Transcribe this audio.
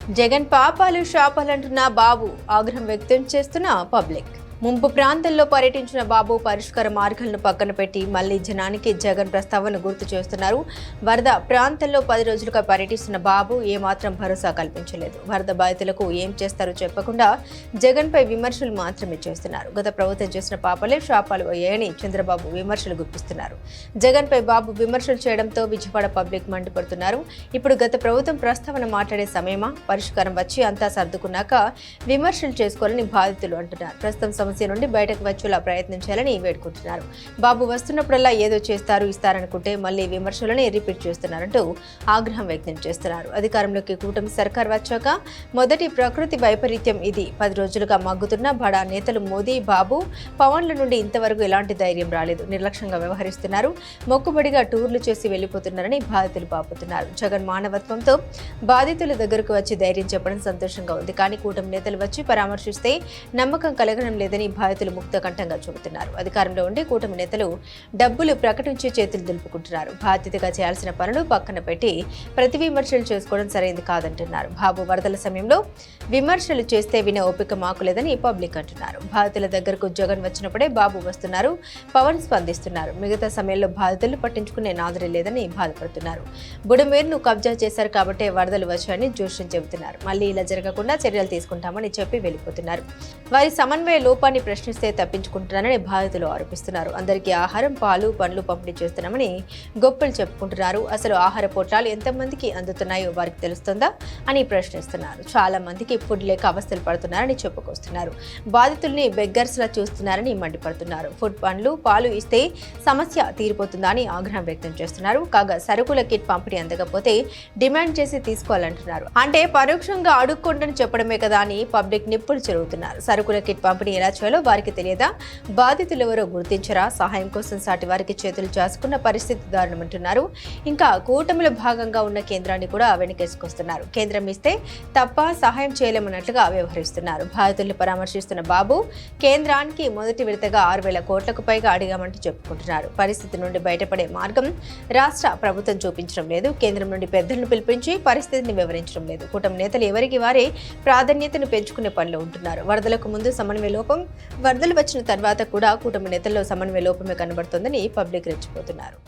జగన్ పాపాలు శాపాలంటున్న బాబు ఆగ్రహం వ్యక్తం చేస్తున్న పబ్లిక్. ముంపు ప్రాంతంలో పర్యటించిన బాబు పరిష్కార మార్గాలను పక్కన పెట్టి మళ్ళీ జనానికి జగన్ ప్రస్తావన గుర్తు చేస్తున్నారు. వరద ప్రాంతంలో పది రోజులుగా పర్యటిస్తున్న బాబు ఏమాత్రం భరోసా కల్పించలేదు. వరద బాధితులకు ఏం చేస్తారో చెప్పకుండా జగన్పై విమర్శలు మాత్రమే చేస్తున్నారు. గత ప్రభుత్వం చేసిన పాపలే శాపాలు అయ్యాయని చంద్రబాబు విమర్శలు గుర్తిస్తున్నారు జగన్పై బాబు విమర్శలు చేయడంతో విజయవాడ పబ్లిక్ మండిపడుతున్నారు. ఇప్పుడు గత ప్రభుత్వం ప్రస్తావన మాట్లాడే సమయమా? పరిష్కారం వచ్చి అంతా సర్దుకున్నాక విమర్శలు చేసుకోవాలని బాధితులు అంటున్నారు. ప్రస్తుతం సమస్య నుండి బయటకు వచ్చేలా ప్రయత్నించాలని వేడుకుంటున్నారు. బాబు వస్తున్నప్పుడల్లా ఏదో చేస్తారు ఇస్తారనుకుంటే మళ్ళీ విమర్శలని రిపీట్ చేస్తున్నారంటూ ఆగ్రహం వ్యక్తం చేస్తున్నారు. అధికారంలోకి కూటమి సర్కార్ వచ్చాక మొదటి ప్రకృతి వైపరీత్యం ఇది. పది రోజులుగా మగ్గుతున్న బడా నేతలు మోదీ బాబు పవన్ల నుండి ఇంతవరకు ఎలాంటి ధైర్యం రాలేదు. నిర్లక్ష్యంగా వ్యవహరిస్తున్నారు. మొక్కుబడిగా టూర్లు చేసి వెళ్ళిపోతున్నారని బాధితులు పాపుతున్నారు జగన్ మానవత్వంతో బాధితుల దగ్గరకు వచ్చి ధైర్యం చెప్పడం సంతోషంగా ఉంది. కానీ కూటమి నేతలు వచ్చి పరామర్శిస్తే నమ్మకం కలగడం లేదని బాధితులు ముక్తకంఠంగా చెబుతున్నారు. అధికారంలో ఉండి కూటమి నేతలు డబ్బులు ప్రకటించి చేతులు దులుపుకుంటున్నారు. బాధ్యతగా చేయాల్సిన పనులు పక్కన పెట్టి ప్రతి విమర్శలు చేసుకోవడం సరైంది కాదంటున్నారు. బాబు వరదల సమయంలో విమర్శలు చేస్తే వినే ఓపిక మాకు లేదని పబ్లిక్ అంటున్నారు. బాధితుల దగ్గరకు జగన్ వచ్చినప్పుడే బాబు వస్తున్నారు పవన్ స్పందిస్తున్నారు. మిగతా సమయంలో బాధితులు పట్టించుకునే నాదరి లేదని బాధపడుతున్నారు. బుడమేరును కబ్జా చేశారు కాబట్టే వరదలు వచ్చాయని జోష్యం చెబుతున్నారు. మళ్ళీ ఇలా జరగకుండా చర్యలు తీసుకుంటామని చెప్పి వెళ్ళిపోతున్నారు. వారి సమన్వయ లోపాన్ని ప్రశ్నిస్తే తప్పించుకుంటున్నారని బాధితులు ఆరోపిస్తున్నారు. అందరికీ ఆహారం పాలు పండ్లు పంపిణీ చేస్తున్నామని గొప్పలు చెప్పుకుంటున్నారు. అసలు ఆహార పోట్లాలు ఎంతమందికి అందుతున్నాయో వారికి తెలుస్తుందా అని ప్రశ్నిస్తున్నారు. చాలా మందికి ఫుడ్ లేక అవస్థలు పడుతున్నారని చెప్పుకొస్తున్నారు. బాధితుల్ని బెగ్గర్స్ లా చూస్తున్నారని మండిపడుతున్నారు. ఫుడ్ పండ్లు పాలు ఇస్తే సమస్య తీరిపోతుందా అని ఆగ్రహం వ్యక్తం చేస్తున్నారు. కాగా సరుకుల కిట్ పంపిణీ అందకపోతే డిమాండ్ చేసి తీసుకోవాలంటున్నారు. అంటే పరోక్షంగా అడుక్కుంటని చెప్పడమే కదా అని పబ్లిక్ నిప్పులు చెరుగుతున్నారు. సరుకుల కిట్ పంపిణీ ఎలా చేయాలో వారికి తెలియదా? బాధితులు ఎవరో గుర్తించరా? సహాయం కోసం సాటి వారికి చేతులు చాసుకున్న పరిస్థితి దారుణమంటున్నారు ఇంకా కూటమిలో భాగంగా ఉన్న కేంద్రాన్ని కూడా వెనకేసుకొస్తున్నారు. కేంద్రం ఇస్తే తప్ప సహాయం చేయలేమన్నట్లుగా వ్యవహరిస్తున్నారు. బాధితులను పరామర్శిస్తున్న బాబు కేంద్రానికి మొదటి విడతగా ఆరు వేల కోట్లకు పైగా అడిగామంటూ చెప్పుకుంటున్నారు. పరిస్థితి నుండి బయటపడే మార్గం రాష్ట్ర ప్రభుత్వం చూపించడం లేదు. కేంద్రం నుండి పెద్దలను పిలిపించి పరిస్థితిని వివరించడం లేదు. కూటమి నేతలు ఎవరికి వారే ప్రాధాన్యతను పెంచుకునే పనిలో ఉంటున్నారు. వరదలకు ముందు సమన్వయ లోపం వరదలు వచ్చిన తర్వాత కూడా కూటమి నేతల్లో సమన్వయ లోపమే కనబడుతోందని పబ్లిక్ రెచ్చిపోతున్నారు.